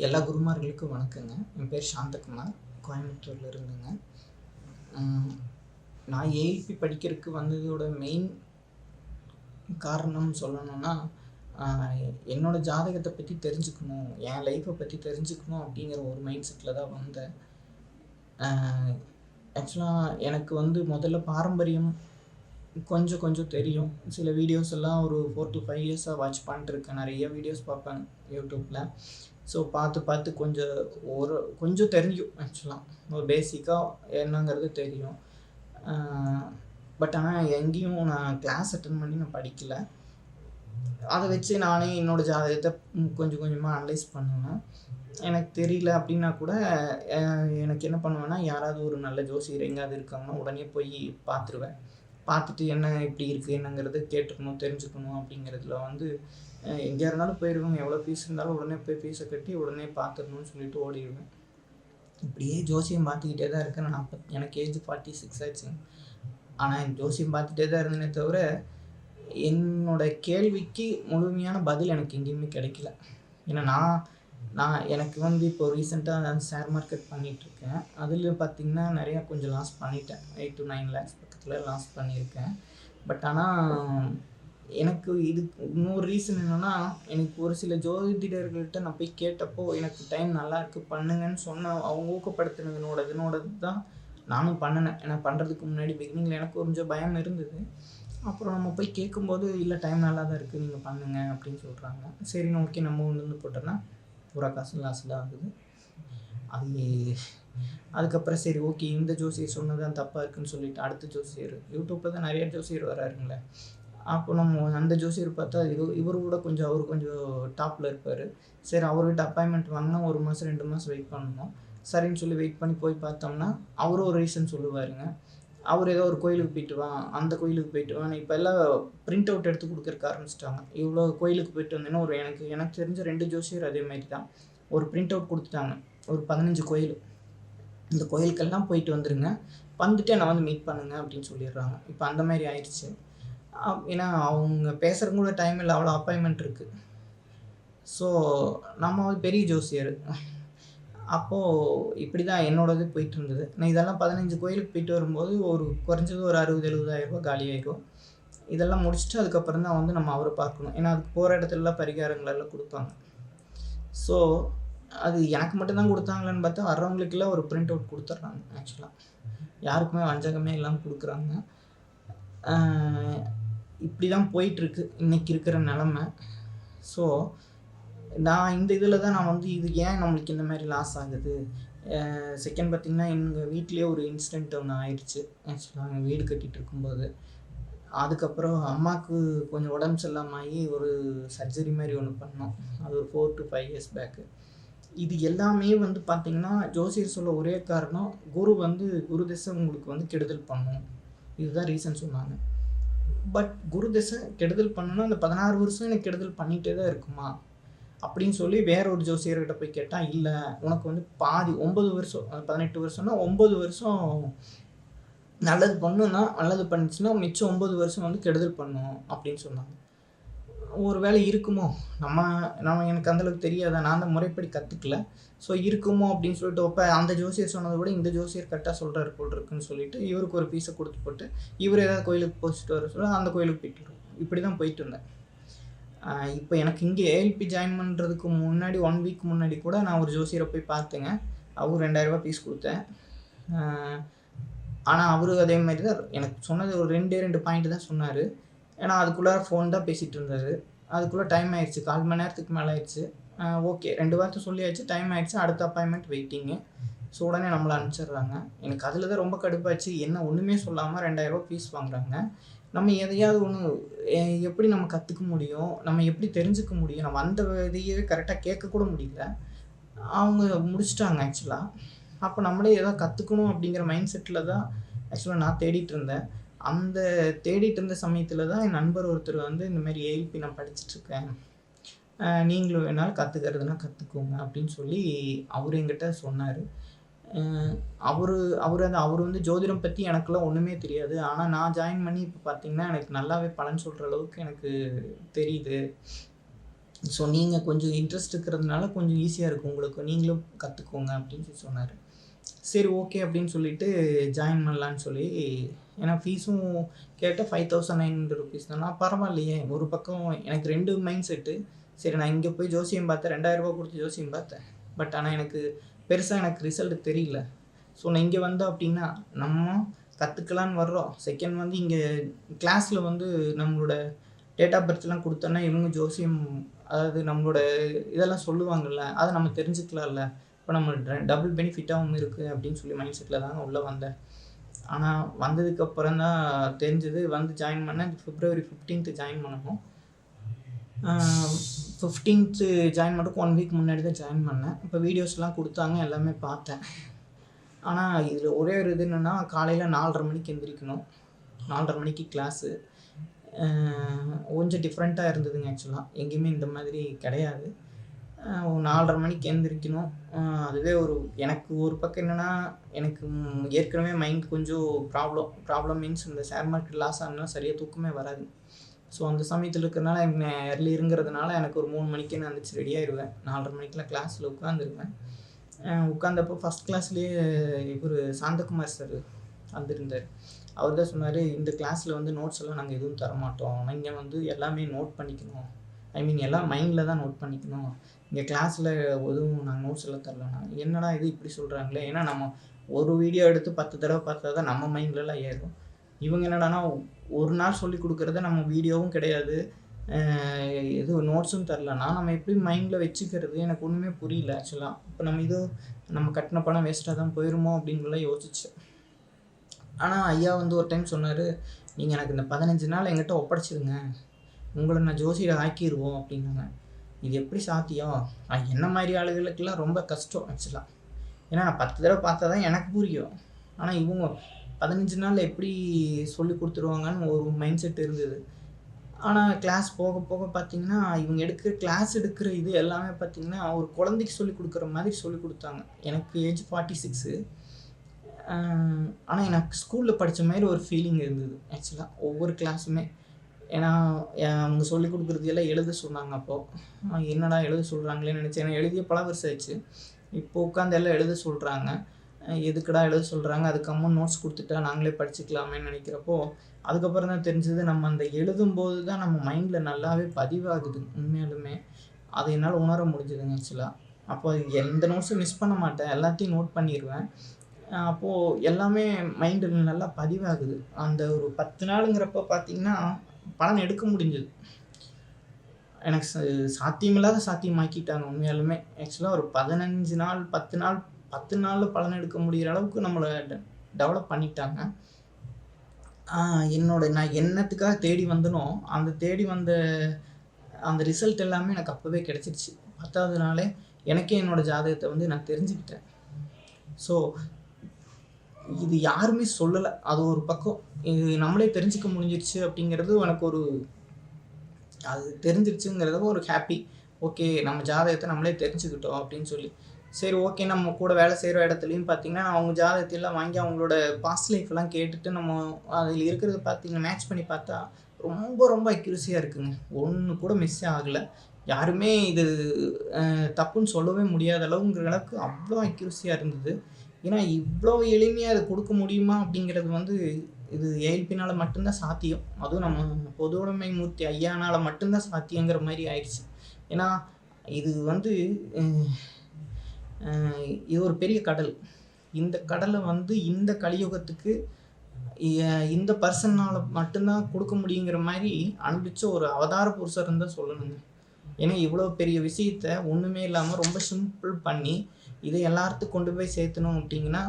எல்லா குருமார்களுக்கும் வணக்கங்க. என் பேர் சாந்தகுமார். கோயம்புத்தூர்ல இருந்துங்க. நான் ஏஎல்பி படிக்கிறதுக்கு வந்ததோட மெயின் காரணம் சொல்லணும்னா என்னோடய என்னோட ஜாதகத்தை பற்றி தெரிஞ்சுக்கணும் என் லைஃப்பை பற்றி தெரிஞ்சுக்கணும் அப்படிங்கிற ஒரு மைண்ட் செட்டில் தான் வந்தேன். ஆக்சுவலாக எனக்கு வந்து முதல்ல பாரம்பரியம் கொஞ்சம் கொஞ்சம் தெரியும். சில வீடியோஸ் எல்லாம் ஒரு ஃபோர் டு ஃபைவ் இயர்ஸாக வாட்ச் பண்ணிட்டுருக்கேன் நிறைய வீடியோஸ் பார்ப்பேன் யூடியூப்பில் ஸோ பார்த்து பார்த்து கொஞ்சம் ஒரு கொஞ்சம் தெரியும் ஆக்சுவலாக ஒரு பேசிக்காக என்னங்கிறது தெரியும். பட் ஆனால் எங்கேயும் நான் கிளாஸ் அட்டன் பண்ணி நான் படிக்கலை. அதை வச்சு நானே என்னோடய ஜாதகத்தை கொஞ்சம் கொஞ்சமாக அனலைஸ் பண்ணுவேன். எனக்கு தெரியல அப்படின்னா கூட எனக்கு என்ன பண்ணுவேன்னா யாராவது ஒரு நல்ல ஜோசியர் எங்கேயாவது இருக்காங்கன்னா உடனே போய் பார்த்துருவேன். பார்த்துட்டு என்ன இப்படி இருக்குது என்னங்கிறது கேட்டுக்கணும் தெரிஞ்சுக்கணும் அப்படிங்கிறதுல வந்து எங்கே இருந்தாலும் போயிடுவேன் எவ்வளோ ஃபீஸ் இருந்தாலும் உடனே போய் ஃபீஸை கட்டி உடனே பார்த்துடணும்னு சொல்லிட்டு ஓடிடுவேன். இப்படியே ஜோசியம் பார்த்துக்கிட்டே தான் இருக்கேன். நான் அப்போ எனக்கு ஏஜ் ஃபார்ட்டி சிக்ஸ் ஆச்சுங்க ஆனால் ஜோசியம் பார்த்துட்டே தான் இருந்தேனே தவிர என்னோட கேள்விக்கு முழுமையான பதில் எனக்கு எங்கேயுமே கிடைக்கல. ஏன்னா நான் நான் எனக்கு வந்து இப்போ ரீசெண்டாக ஷேர் மார்க்கெட் பண்ணிகிட்ருக்கேன் அதில் பார்த்தீங்கன்னா நிறையா கொஞ்சம் லாஸ் பண்ணிட்டேன். எயிட் டு நைன் லேக்ஸ் பக்கத்தில் லாஸ் பண்ணியிருக்கேன். பட் ஆனால் எனக்கு இது இன்னொரு ரீசன் என்னென்னா எனக்கு ஒரு சில ஜோதிடர்கள்ட்ட நான் போய் கேட்டப்போ எனக்கு டைம் நல்லா இருக்குது பண்ணுங்கன்னு சொன்ன அவங்க ஊக்கப்படுத்தினதுனோட இதனோட தான் நானும் பண்ணினேன். ஏன்னா பண்ணுறதுக்கு முன்னாடி பிகினிங்கில் எனக்கு கொஞ்சம் பயம் இருந்தது. அப்புறம் நம்ம போய் கேட்கும்போது இல்லை டைம் நல்லா தான் இருக்குது நீங்கள் பண்ணுங்க அப்படின்னு சொல்கிறாங்க சரின்னு ஓகே நம்ம ஒன்று வந்து போட்டோன்னா பூரா காசு லாஸ் தான் ஆகுது. அது அதுக்கப்புறம் சரி ஓகே இந்த ஜோசியர் சொன்னது தான் தப்பாக இருக்குன்னு சொல்லிட்டு அடுத்த ஜோசியர் யூடியூப்பில் தான் நிறைய ஜோசியர் வராருங்களே. அப்போ நம்ம அந்த ஜோசியர் பார்த்தா இது இவரு கூட கொஞ்சம் அவர் கொஞ்சம் டாப்பில் இருப்பார். சரி அவர்கிட்ட அப்பாயின்மெண்ட் வாங்கினா ஒரு மாதம் ரெண்டு மாதம் வெயிட் பண்ணணும் சரின்னு சொல்லி வெயிட் பண்ணி போய் பார்த்தோம்னா அவரும் ஒரு ரீசன் சொல்லுவாருங்க. அவர் ஏதோ ஒரு கோயிலுக்கு போயிட்டு வா அந்த கோயிலுக்கு போயிட்டு வான்னு இப்போ எல்லாம் பிரிண்ட் அவுட் எடுத்து கொடுக்கறக்கு ஆரம்பிச்சிட்டாங்க. இவ்வளோ கோயிலுக்கு போயிட்டு வந்தேன்னா ஒரு எனக்கு எனக்கு தெரிஞ்ச ரெண்டு ஜோசியர் அதே மாதிரி தான். ஒரு பிரிண்ட் அவுட் கொடுத்துட்டாங்க ஒரு பதினஞ்சு கோயில். இந்த கோயிலுக்கெல்லாம் போயிட்டு வந்துருங்க. வந்துட்டு என்னை வந்து மீட் பண்ணுங்க அப்படின்னு சொல்லிடுறாங்க. இப்போ அந்த மாதிரி ஆயிடுச்சு. ஏன்னா அவங்க பேசுகிறவங்க கூட டைம் இல்லை அவ்வளோ அப்பாயின்மெண்ட் இருக்குது ஸோ நம்ம வந்து பெரிய ஜோசியர். அப்போது இப்படி தான் என்னோடது போயிட்டு இருந்தது. நான் இதெல்லாம் பதினஞ்சு கோயிலுக்கு போயிட்டு வரும்போது ஒரு குறைஞ்சது ஒரு அறுபது எழுபதாயிரம் ரூபாய் காலியாயிரும் இதெல்லாம் முடிச்சுட்டு அதுக்கப்புறம் தான் வந்து நம்ம அவரை பார்க்கணும். ஏன்னா அதுக்கு போகிற இடத்துலலாம் பரிகாரங்களெல்லாம் கொடுப்பாங்க. ஸோ அது எனக்கு மட்டும்தான் கொடுத்தாங்களான்னு பார்த்தா வர்றவங்களுக்கெல்லாம் ஒரு பிரிண்ட் அவுட் கொடுத்துட்றாங்க ஆக்சுவலாக யாருக்குமே வஞ்சகமே இல்லாமல் கொடுக்குறாங்க. இப்படி தான் போயிட்டுருக்கு இன்றைக்கி இருக்கிற நிலமை. ஸோ நான் இந்த இதில் தான் நான் வந்து இது ஏன் நம்மளுக்கு இந்த மாதிரி லாஸ் ஆகுது? செகண்ட் பார்த்திங்கன்னா எங்கள் வீட்லேயே ஒரு இன்சிடெண்ட் ஒன்று ஆயிடுச்சு. ஆக்சுவலாக எங்கள் வீடு கட்டிகிட்டு இருக்கும்போது. அதுக்கப்புறம் அம்மாவுக்கு கொஞ்சம் உடம்பு சரியில்லாம ஆகி ஒரு சர்ஜரி மாதிரி ஒன்று பண்ணோம். அது ஒரு four to five years back இது எல்லாமே வந்து பார்த்திங்கன்னா ஜோசியர் சொல்ல ஒரே காரணம் குரு வந்து குரு திசை உங்களுக்கு வந்து கெடுதல் பண்ணும். இதுதான் ரீசன் சொன்னாங்க. பட் குரு தசை கெடுதல் பண்ணணும் அந்த பதினாறு வருஷம் எனக்கு கெடுதல் பண்ணிகிட்டே தான் இருக்குமா? அப்படின்னு சொல்லி வேற ஒரு ஜோசியர்கிட்ட போய் கேட்டால் இல்லை உனக்கு வந்து பாதி ஒம்பது வருஷம் பதினெட்டு வருஷம்னா ஒம்பது வருஷம் நல்லது பண்ணுன்னா நல்லது பண்ணுச்சுன்னா மிச்சம் ஒம்பது வருஷம் வந்து கெடுதல் பண்ணும் அப்படின்னு சொன்னாங்க. ஒரு வேலை இருக்குமோ? நம்ம நம்ம எனக்கு அந்தளவுக்கு தெரியாத? நான் அந்த முறைப்படி கற்றுக்கல ஸோ இருக்குமோ அப்படின்னு சொல்லிட்டு அப்போ அந்த ஜோசியர் சொன்னதை விட இந்த ஜோசியர் கரெக்டாக சொல்கிறாரு போல் இருக்குன்னு சொல்லிட்டு இவருக்கு ஒரு பீஸை கொடுத்து போட்டு இவர் ஏதாவது கோயிலுக்கு போச்சுட்டு வர சொல்ல அந்த கோயிலுக்கு போயிட்டு வருவோம் இப்படி தான் போயிட்டு இருந்தேன் இப்போ எனக்கு இங்கே ஏஎல்பி ஜாயின் பண்ணுறதுக்கு முன்னாடி ஒன் வீக் முன்னாடி கூட நான் ஒரு ஜோசியரை போய் பார்த்தேங்க. அவர் ரெண்டாயிரரூபா பீஸ் கொடுத்தேன். ஆனால் அவரு அதே மாதிரி தான் எனக்கு சொன்னது ஒரு ரெண்டே ரெண்டு பாயிண்ட் தான் சொன்னார். ஏன்னா அதுக்குள்ளே ஃபோன் தான் பேசிகிட்டு இருந்தார் அதுக்குள்ளே டைம் ஆயிடுச்சு. கால் மணி நேரத்துக்கு மேலே ஆயிடுச்சு. ஓகே ரெண்டு வார்த்தை சொல்லியாச்சு. டைம் ஆயிடுச்சு. அடுத்த அப்பாயின்மெண்ட் வெயிட்டிங்கு ஸோ உடனே நம்மளை அனுப்பிச்சிடுறாங்க. எனக்கு அதில் தான் ரொம்ப கடுப்பாச்சு. என்ன ஒன்றுமே சொல்லாமல் ரெண்டாயிரரூபா ஃபீஸ் வாங்குறாங்க. நம்ம எதையாவது ஒன்று எப்படி நம்ம கற்றுக்க முடியும்? நம்ம எப்படி தெரிஞ்சுக்க முடியும்? நம்ம அந்த இதையே கரெக்டாக கேட்கக்கூட முடியல. அவங்க முடிச்சிட்டாங்க ஆக்சுவலாக அப்போ நம்மளே எதாவது கற்றுக்கணும் அப்படிங்கிற மைண்ட் செட்டில் தான் ஆக்சுவலாக நான் தேடிட்டு இருந்தேன். அந்த தேடிட்டு இருந்த சமயத்தில் தான் என் நண்பர் ஒருத்தர் வந்து இந்த மாதிரி ஏஎல்பி நான் படிச்சுட்ருக்கேன். நீங்களும் வேணாலும் கற்றுக்கிறதுனா கற்றுக்கோங்க அப்படின்னு சொல்லி அவர் என்கிட்ட சொன்னார். அவர் அவர் அந்த அவர் வந்து ஜோதிடம் பற்றி எனக்கெல்லாம் ஒன்றுமே தெரியாது. ஆனால் நான் ஜாயின் பண்ணி இப்போ பார்த்தீங்கன்னா எனக்கு நல்லாவே பலன் சொல்கிற அளவுக்கு எனக்கு தெரியுது. ஸோ நீங்கள் கொஞ்சம் இன்ட்ரெஸ்ட் இருக்கிறதுனால கொஞ்சம் ஈஸியாக இருக்கும் உங்களுக்கு. நீங்களும் கற்றுக்கோங்க அப்படின்னு சொல்லி சொன்னார். சரி ஓகே அப்படின்னு சொல்லிட்டு ஜாயின் பண்ணலான்னு சொல்லி ஏன்னா ஃபீஸும் கேட்டால் five thousand nine hundred rupees தானே. பரவாயில்லையே ஒரு பக்கம் எனக்கு ரெண்டு மைண்ட் செட்டு சரி நான் இங்கே போய் ஜோசியம் பார்த்தேன் ரெண்டாயிரரூபா கொடுத்து ஜோசியம் பார்த்தேன். பட் ஆனால் எனக்கு பெருசாக எனக்கு ரிசல்ட் தெரியல. ஸோ நான் இங்கே வந்தோம் அப்படின்னா நம்ம கற்றுக்கலான்னு வர்றோம். செகண்ட் வந்து இங்கே கிளாஸில் வந்து நம்மளோட டேட் ஆஃப் பர்த்லாம் கொடுத்தோன்னா இவங்க ஜோசியம் அதாவது நம்மளோட இதெல்லாம் சொல்லுவாங்கல்ல அதை நம்ம தெரிஞ்சுக்கலாம்ல. இப்போ நம்ம டபுள் பெனிஃபிட்டாகவும் இருக்குது அப்படின்னு சொல்லி மைண்ட் செட்டில் தாங்க உள்ளே வந்தேன். ஆனால் வந்ததுக்கப்புறம் தான் தெரிஞ்சது வந்து ஜாயின் பண்ணேன். பிப்ரவரி ஃபிஃப்டீன்த்து ஜாயின் பண்ணணும். ஃபிஃப்டீன்த்து ஜாயின் பண்ணுறதுக்கு ஒன் வீக் முன்னாடி தான் ஜாயின் பண்ணேன். இப்போ வீடியோஸ்லாம் கொடுத்தாங்க எல்லாமே பார்த்தேன். ஆனால் இதில் ஒரே ஒரு இது என்னென்னா காலையில் நாலரை மணிக்கு எந்திரிக்கணும். நாலரை மணிக்கு கிளாஸு கொஞ்சம் டிஃப்ரெண்ட்டாக இருந்ததுங்க ஆக்சுவலாக எங்கேயுமே இந்த மாதிரி கிடையாது. நாலரை மணிக்கு எழுந்திரிக்கணும் அதுவே ஒரு எனக்கு ஒரு பக்கம் என்னென்னா எனக்கு ஏற்கனவே மைண்ட் கொஞ்சம் ப்ராப்ளம் ப்ராப்ளம் மீன்ஸ் இந்த ஷேர் மார்க்கெட் லாஸ் ஆனால் சரியாக தூக்கமே வராது. ஸோ அந்த சமயத்தில் இருக்கிறனால எனக்கு எர்லிங்கிறதுனால எனக்கு ஒரு மூணு மணிக்கே நான் வந்துச்சு ரெடியாகிடுவேன் நாலரை மணிக்கெலாம் கிளாஸில் உட்காந்துருவேன் உட்காந்தப்போ ஃபஸ்ட் கிளாஸ்லேயே இவர் சாந்தகுமார் சார் வந்திருந்தார். அவர் தான் சொன்னார் இந்த கிளாஸில் வந்து நோட்ஸ் எல்லாம் நாங்கள் எதுவும் தர மாட்டோம் நீங்கள் வந்து எல்லாமே நோட் பண்ணிக்கணும். ஐ மீன் எல்லாம் மைண்டில் தான் நோட் பண்ணிக்கணும். இங்கே கிளாஸில் எதுவும் நாங்கள் நோட்ஸ் எல்லாம் தரலண்ணா என்னடா இது இப்படி சொல்கிறாங்களே ஏன்னா நம்ம ஒரு வீடியோ எடுத்து பத்து தடவை பார்த்தா தான் நம்ம மைண்ட்லலாம் ஏறும் இவங்க என்னடானா ஒரு நாள் சொல்லி கொடுக்குறத நம்ம வீடியோவும் கிடையாது. எதுவும் நோட்ஸும் தரலன்னா நம்ம எப்படி மைண்டில் வச்சுக்கிறது? எனக்கு ஒன்றுமே புரியல ஆக்சுவலாக இப்போ நம்ம இது நம்ம கட்டின பணம் வேஸ்ட்டாக தான் போயிருமோ அப்படின்லாம் யோசிச்சேன். ஆனால் ஐயா வந்து ஒரு டைம் சொன்னார் நீங்கள் எனக்கு இந்த பதினஞ்சு நாள் எங்கிட்ட ஒப்படைச்சிருங்க. உங்களை நான் ஜோசியில் ஆக்கிடுவோம் அப்படின்னாங்க. இது எப்படி சாத்தியம்? அஹ் என்ன மாதிரி ஆளுகளுக்கெல்லாம் ரொம்ப கஷ்டம் ஆக்சுவலாக ஏன்னா நான் பத்து தடவை பார்த்தா தான் எனக்கு புரியும். ஆனால் இவங்க பதினஞ்சு நாளில் எப்படி சொல்லி கொடுத்துருவாங்கன்னு ஒரு மைண்ட் செட் இருந்தது. ஆனால் கிளாஸ் போக போக பார்த்தீங்கன்னா இவங்க எடுக்கிற கிளாஸ் எடுக்கிற இது எல்லாமே பார்த்தீங்கன்னா ஒரு குழந்தைக்கு சொல்லி கொடுக்குற மாதிரி சொல்லி கொடுத்தாங்க. எனக்கு ஏஜ் ஃபார்ட்டி சிக்ஸு ஆனால் எனக்கு ஸ்கூலில் படித்த மாதிரி ஒரு ஃபீலிங் இருந்தது ஆக்சுவலாக ஒவ்வொரு கிளாஸுமே ஏன்னா அவங்க சொல்லி கொடுக்குறது எல்லாம் எழுத சொன்னாங்க அப்போது என்னடா எழுத சொல்கிறாங்களேன்னு நினச்சேன். ஏன்னா எழுதிய பல வருஷம் ஆச்சு இப்போ உட்காந்து எல்லாம் எழுத சொல்கிறாங்க எதுக்குடா எழுத சொல்கிறாங்க அதுக்கு அம்மா நோட்ஸ் கொடுத்துட்டா நாங்களே படிச்சுக்கலாமேன்னு நினைக்கிறப்போ அதுக்கப்புறம் தான் தெரிஞ்சது நம்ம அந்த எழுதும்போது தான் நம்ம மைண்டில் நல்லாவே பதிவாகுது உண்மையாலுமே. அதை என்னால் உணர முடிஞ்சதுங்க ஆக்சுவலாக அப்போ எந்த நோட்ஸும் மிஸ் பண்ண மாட்டேன். எல்லாத்தையும் நோட் பண்ணிடுவேன் அப்போது எல்லாமே மைண்டில் நல்லா பதிவாகுது. அந்த ஒரு பத்து நாளுங்கிறப்ப பார்த்தீங்கன்னா பலன் எடுக்க முடிஞ்சது. எனக்கு சாத்தியமில்லாத சாத்தியமாக்கிட்டாங்க உண்மையாலுமே. ஆக்சுவலாக ஒரு பதினஞ்சு நாள் பத்து நாள் பத்து நாளில் பலன் எடுக்க முடிகிற அளவுக்கு நம்மளை டெவலப் பண்ணிட்டாங்க. என்னோட நான் என்னத்துக்காக தேடி வந்தனோ அந்த தேடி வந்த அந்த ரிசல்ட் எல்லாமே எனக்கு அப்போவே கிடச்சிருச்சு. பத்தாவது நாளே எனக்கே என்னோட ஜாதகத்தை வந்து நான் தெரிஞ்சுக்கிட்டேன். ஸோ இது யாருமே சொல்லலை. அது ஒரு பக்கம் இது நம்மளே தெரிஞ்சுக்க முடிஞ்சிருச்சு அப்படிங்கிறது எனக்கு ஒரு அது தெரிஞ்சிருச்சுங்கிறத ஒரு ஹாப்பி ஓகே நம்ம ஜாதகத்தை நம்மளே தெரிஞ்சுக்கிட்டோம் அப்படின்னு சொல்லி. சரி ஓகே நம்ம கூட வேலை செய்கிற இடத்துலையும் பார்த்தீங்கன்னா அவங்க ஜாதகத்தையெல்லாம் வாங்கி அவங்களோட பாஸ்ட் லைஃப்லாம் கேட்டுட்டு நம்ம அதில் இருக்கிறத பார்த்தீங்கன்னா மேட்ச் பண்ணி பார்த்தா ரொம்ப ரொம்ப அக்யூரஸியாக இருக்குங்க. ஒன்று கூட மிஸ் ஆகலை. யாருமே இது தப்புன்னு சொல்லவே முடியாத அளவுங்கிற அளவுக்கு அவ்வளோ அக்யூரஸியாக இருந்தது. ஏன்னா இவ்வளோ எளிமையாக அது கொடுக்க முடியுமா அப்படிங்கிறது வந்து இது ஏஎல்பினால் மட்டும்தான் சாத்தியம். அதுவும் நம்ம பொதுவுடைமை மூர்த்தி ஐயானால் மட்டும்தான் சாத்தியங்கிற மாதிரி ஆயிடுச்சு. ஏன்னா இது வந்து இது ஒரு பெரிய கடல். இந்த கடலை வந்து இந்த கலியுகத்துக்கு இந்த பர்சனால் மட்டும்தான் கொடுக்க முடியுங்கிற மாதிரி அனுப்பிச்ச ஒரு அவதார புருஷர் தான் சொல்லணுங்க. ஏன்னா இவ்வளோ பெரிய விஷயத்த ஒன்றுமே இல்லாமல் ரொம்ப சிம்பிள் பண்ணி இதை எல்லாத்துக்கும் கொண்டு போய் சேர்த்தணும் அப்படிங்கன்னா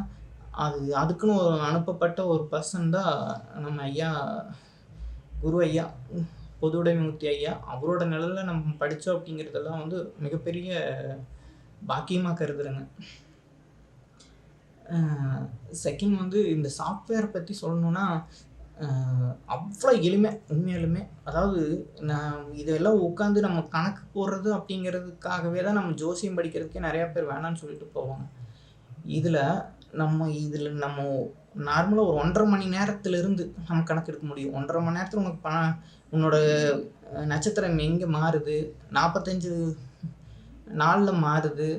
அது அதுக்குன்னு ஒரு அனுப்பப்பட்ட ஒரு பர்சன் தான் நம்ம ஐயா குரு ஐயா பொதுவுடைமூர்த்தி ஐயா. அவரோட நிழலில் நம்ம படித்தோம் அப்படிங்கிறதெல்லாம் வந்து மிகப்பெரிய பாக்கியமாக கருதுறேங்க. செகண்ட் வந்து இந்த சாஃப்ட்வேர் பற்றி சொல்லணுன்னா அவ்வளோ எளிமை உண்மையாலுமே. அதாவது நான் இதெல்லாம் உட்காந்து நம்ம கணக்கு போடுறது அப்படிங்கிறதுக்காகவே தான் நம்ம ஜோசியம் படிக்கிறதுக்கே நிறையா பேர் வேணாம்னு சொல்லிட்டு போவாங்க. இதில் நம்ம இதில் நம்ம நார்மலாக ஒரு ஒன்றரை மணி நேரத்துலேருந்து நம்ம கணக்கு எடுக்க முடியும். ஒன்றரை மணி நேரத்தில் உனக்கு பணம் உன்னோட நட்சத்திரம் எங்கே மாறுது? நாற்பத்தஞ்சு நாளில் மாறுது.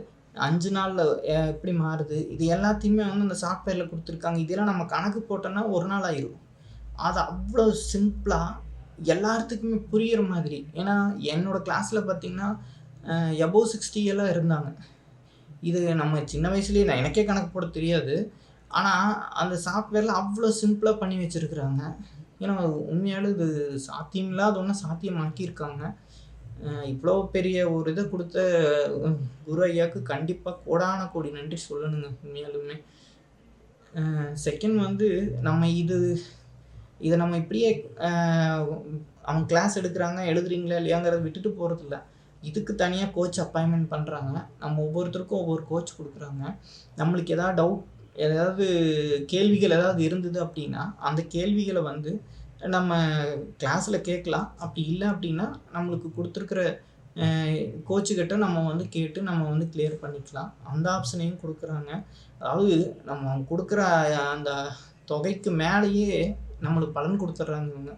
அஞ்சு நாளில் எப்படி மாறுது? இது எல்லாத்தையுமே வந்து அந்த சாஃப்ட்வேரில் கொடுத்துருக்காங்க. இதெல்லாம் நம்ம கணக்கு போட்டோன்னா ஒரு நாள் ஆயிரும். அது அவ்வளோ சிம்பிளாக எல்லாத்துக்குமே புரியிற மாதிரி. ஏன்னா என்னோட கிளாஸில் பார்த்தீங்கன்னா எபோவ் சிக்ஸ்டி எல்லாம் இருந்தாங்க. இது நம்ம சின்ன வயசுலேயே நான் எனக்கே கணக்கு போட தெரியாது. ஆனால் அந்த சாஃப்ட்வேரில் அவ்வளோ சிம்பிளாக பண்ணி வச்சுருக்குறாங்க. ஏன்னா உண்மையாலும் இது சாத்தியமில்லாத ஒன்றும் சாத்தியமாக்கியிருக்காங்க. இவ்வளோ பெரிய ஒரு இதை கொடுத்த குரு ஐயாவுக்கு கண்டிப்பாக கோடான கோடி நன்றி சொல்லணுங்க உண்மையாலுமே. செகண்ட் வந்து நம்ம இது இதை நம்ம இப்படியே அவங்க கிளாஸ் எடுக்கிறாங்க எழுதுறீங்களா இல்லையாங்கிறத விட்டுட்டு போகிறதில்ல இதுக்கு தனியாக கோச் அப்பாயின்மெண்ட் பண்ணுறாங்க நம்ம ஒவ்வொருத்தருக்கும் ஒவ்வொரு கோச் கொடுக்குறாங்க. நம்மளுக்கு எதாவது டவுட் ஏதாவது கேள்விகள் ஏதாவது இருந்தது அப்படின்னா அந்த கேள்விகளை வந்து நம்ம கிளாஸில் கேட்கலாம். அப்படி இல்லை அப்படின்னா நம்மளுக்கு கொடுத்துருக்குற கோச்சுக்கிட்ட நம்ம வந்து கேட்டு நம்ம வந்து கிளியர் பண்ணிக்கலாம். அந்த ஆப்ஷனையும் கொடுக்குறாங்க. அதாவது நம்ம கொடுக்குற அந்த தொகைக்கு மேலேயே நம்மளுக்கு பலன் கொடுத்துட்றாங்க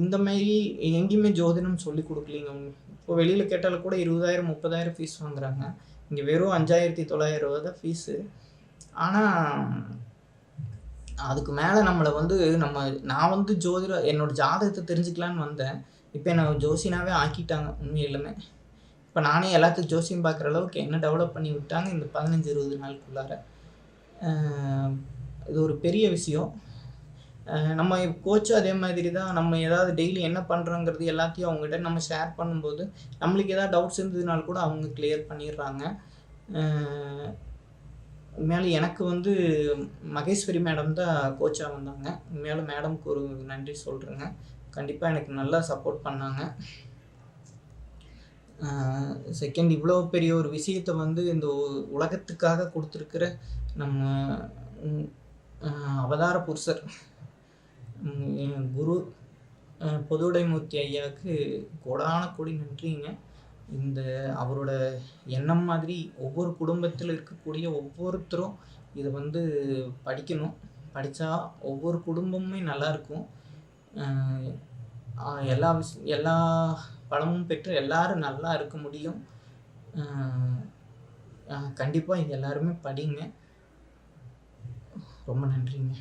இந்த மாதிரி எங்கேயுமே ஜோதிடம் சொல்லி கொடுக்கலீங்க. அவங்க இப்போ வெளியில் கேட்டாலும் கூட இருபதாயிரம் முப்பதாயிரம் ஃபீஸ் வாங்குறாங்க. இங்கே வெறும் அஞ்சாயிரத்தி தொள்ளாயிரம் ரூபா தான் ஃபீஸு ஆனால் அதுக்கு மேலே நம்மளை வந்து நம்ம நான் வந்து ஜோதிட என்னோட ஜாதகத்தை தெரிஞ்சுக்கலான்னு வந்தேன். இப்போ என்னை ஜோசினாவே ஆக்கிட்டாங்க உண்மையிலுமே. இப்போ நானே எல்லாத்துக்கும் ஜோசியம் பார்க்குற அளவுக்கு என்ன டெவலப் பண்ணி விட்டாங்க இந்த பதினஞ்சு இருபது நாளுக்குள்ளார. இது ஒரு பெரிய விஷயம். நம்ம கோச்சும் அதே மாதிரி தான் நம்ம ஏதாவது டெய்லி என்ன பண்ணுறோங்கிறது எல்லாத்தையும் அவங்ககிட்ட நம்ம ஷேர் பண்ணும்போது நம்மளுக்கு ஏதாவது டவுட்ஸ் இருந்ததுனால கூட அவங்க கிளியர் பண்ணிடுறாங்க. அஹ் உண்மையாலே எனக்கு வந்து மகேஸ்வரி மேடம் தான் கோச்சாக வந்தாங்க. உண்மையாலும் மேடம்க்கு ஒரு நன்றி சொல்கிறேங்க கண்டிப்பாக எனக்கு நல்லா சப்போர்ட் பண்ணாங்க. செகண்ட் இவ்வளோ பெரிய ஒரு விஷயத்தை வந்து இந்த உலகத்துக்காக கொடுத்துருக்கிற நம்ம அவதார புருஷர். என் குரு ஆஹ், பொதுவுடைமூர்த்தி ஐயாவுக்கு கோடான கோடி நன்றிங்க. இந்த அவரோட எண்ணம் மாதிரி ஒவ்வொரு குடும்பத்தில் இருக்கக்கூடிய ஒவ்வொருத்தரும் இதை வந்து படிக்கணும். படித்தா ஒவ்வொரு குடும்பமுமே நல்லாயிருக்கும் எல்லா விஷ் எல்லா பழமும் பெற்று எல்லாரும் நல்லா இருக்க முடியும். கண்டிப்பாக இது எல்லாருமே படிங்க. ரொம்ப நன்றிங்க.